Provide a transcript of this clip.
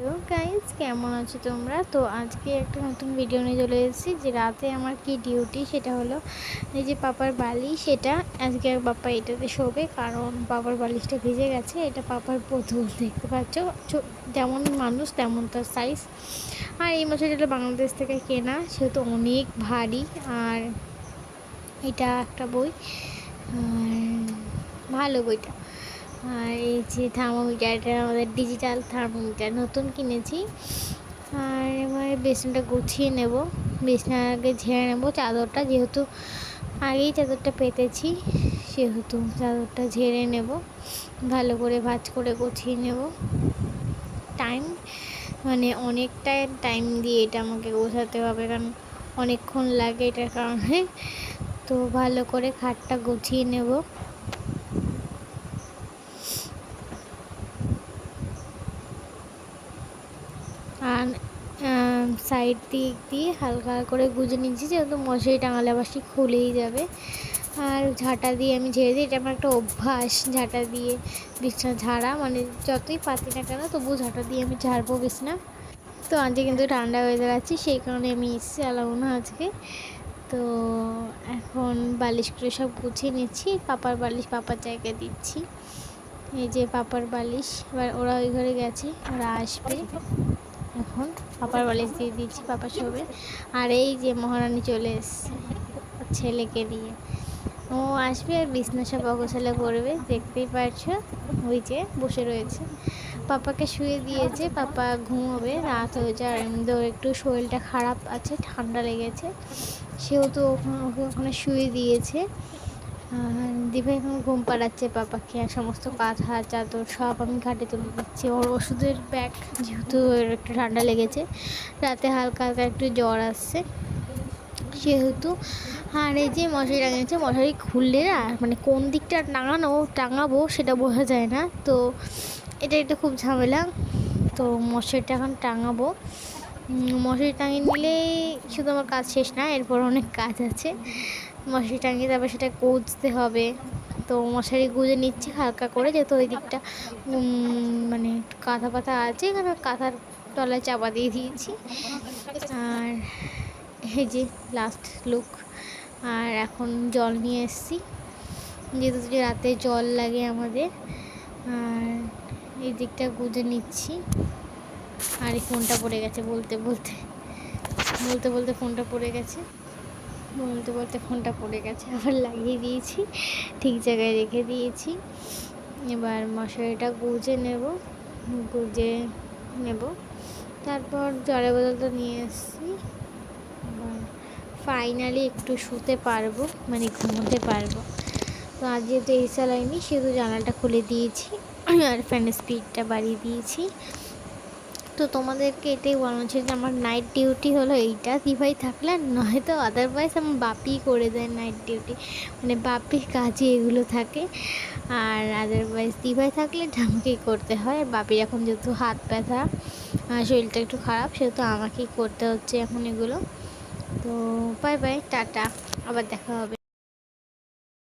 Hello guys কেমন আছো তোমরা? তো আজকে একটা নতুন ভিডিও নিয়ে চলে এসেছি, যে রাতে আমার কি ডিউটি সেটা হলো এই যে পাপার বালি, সেটা আজকে পাপা এটাতে শোবে, কারণ পাপার বালিশটা ভিজে গেছে, এটা পাপার পুতুল, দেখতে পাচ্ছ? যেমন মানুষ, তেমন তার সাইজ আর এই মাসে এটা বাংলাদেশ থেকে কেনা, সেহেতু অনেক ভারী, আর এটা একটা বই, আর ভালো বইটা। এই যে থার্মোমিটার এটা আমাদের ডিজিটাল থার্মোমিটার নতুন কিনেছি। আর এবার বেসনটা গুছিয়ে নেব। বেসনের আগে ঝেড়ে নেব। চাদরটা যেহেতু আগেই চাদরটা পেতেছি, সেহেতু চাদরটা ঝেড়ে নেব। ভালো করে ভাজ করে গুছিয়ে নেব। টাইম মানে অনেকটা টাইম দিয়ে এটা আমাকে গোছাতে হবে, কারণ অনেকক্ষণ লাগে এটার কারণে। তো ভালো করে খাটটা গুছিয়ে নেব। আর সাইড দিক দিয়ে হালকা করে গুজে নিচ্ছি যেহেতু মশারি টাঙালে আবার সে খুলেই যাবে। আর ঝাঁটা দিয়ে আমি ঝেড়ে দিই, এটা আমার একটা অভ্যাস, ঝাঁটা দিয়ে বিছনা ঝাড়া মানে যতই পাতি না কেন তবু ঝাঁটা দিয়ে আমি ঝাড়বো বিছনা। তো আজকে কিন্তু ঠান্ডা হয়ে যাচ্ছে সেই কারণে আমি এসছি আলাবো না আজকে। তো এখন বালিশগুলো সব গুছিয়ে নিচ্ছি, পাপার বালিশ পাপার জায়গায় দিচ্ছি। এই যে পাপার বালিশ, এবার ওরা ওই ঘরে গেছে, ওরা আসবে। এখন পাপার বালিশ দিয়ে দিচ্ছি পাপা শোবে। আর এই যে মহারানী চলে এসছে ছেলেকে দিয়ে ও আসবে আর বিছনা সব করবে, দেখতেই পারছ? ওই যে বসে রয়েছে। পাপাকে শুয়ে দিয়েছে, পাপা ঘুমোবে, রাত হয়ে যায় আর ওর একটু শরীরটা খারাপ আছে, ঠান্ডা লেগেছে। সেহেতু ওখানে ওখানে শুয়ে দিয়েছে। দিভা এখন ঘুম পাড়াচ্ছে পাপাকে আর সমস্ত কাঁথা চাদর সব আমি ঘাটে তুলে দিচ্ছি। ওর ওষুধের ব্যাগ যেহেতু একটু ঠান্ডা লেগেছে, রাতে হালকা হালকা একটু জ্বর আসছে। সেহেতু আর এই যে মশারি টাঙিয়েছে মশারি খুললে না মানে কোন দিকটা টাঙানো, টাঙাবো সেটা বোঝা যায় না। তো এটা এটা খুব ঝামেলা। তো মশারিটা এখন টাঙাবো। মশারি টাঙিয়ে নিলেই শুধু আমার কাজ শেষ না, এরপর অনেক কাজ আছে। মশারি টাঙিয়ে তারপর সেটা গুজতে হবে। তো মশারি গুজে নিচ্ছি হালকা করে, যেহেতু ওই দিকটা মানে কাঁথা পাতা আছে, এখানে কাঁথার তলায় চাপা দিয়ে দিয়েছি। আর এই যে লাস্ট লুক আর এখন জল নিয়ে এসেছি। যেহেতু রাতে জল লাগে আমাদের, আর এই দিকটা গুজে নিচ্ছি। আর ফোনটা পড়ে গেছে বলতে বলতে। বলতে বলতে ফোনটা পড়ে গেছে। বলতে বলতে ফোনটা পড়ে গেছে। আবার লাগিয়ে দিয়েছি। ঠিক জায়গায় রেখে দিয়েছি। এবার মশারিটা গুজে নেব। গুজে নেব। তারপর জলের বোতলটা নিয়ে এসেছি। ফাইনালি একটু শুতে পারব মানে ঘুমোতে পারব। তো আজ যেহেতু এই চালাইনি সেহেতু জানালাটা খুলে দিয়েছি। আর ফ্যানের স্পিডটা বাড়িয়ে দিয়েছি। তো তোমাদেরকে এটাই বলানো ছিল যে আমার নাইট ডিউটি হলো এইটা। দিভাই থাকলে নয়তো আদারওয়াইজ আমার বাপি করে দেয় নাইট ডিউটি মানে বাপির কাজে এগুলো থাকে। আর আদারওয়াইজ দিভাই থাকলে আমাকেই করতে হয়। আর বাপির এখন যেহেতু হাত ব্যথা শরীরটা একটু খারাপ, সেহেতু আমাকেই করতে হচ্ছে এখন এগুলো। তো বাই বাই টাটা। আবার দেখা হবে।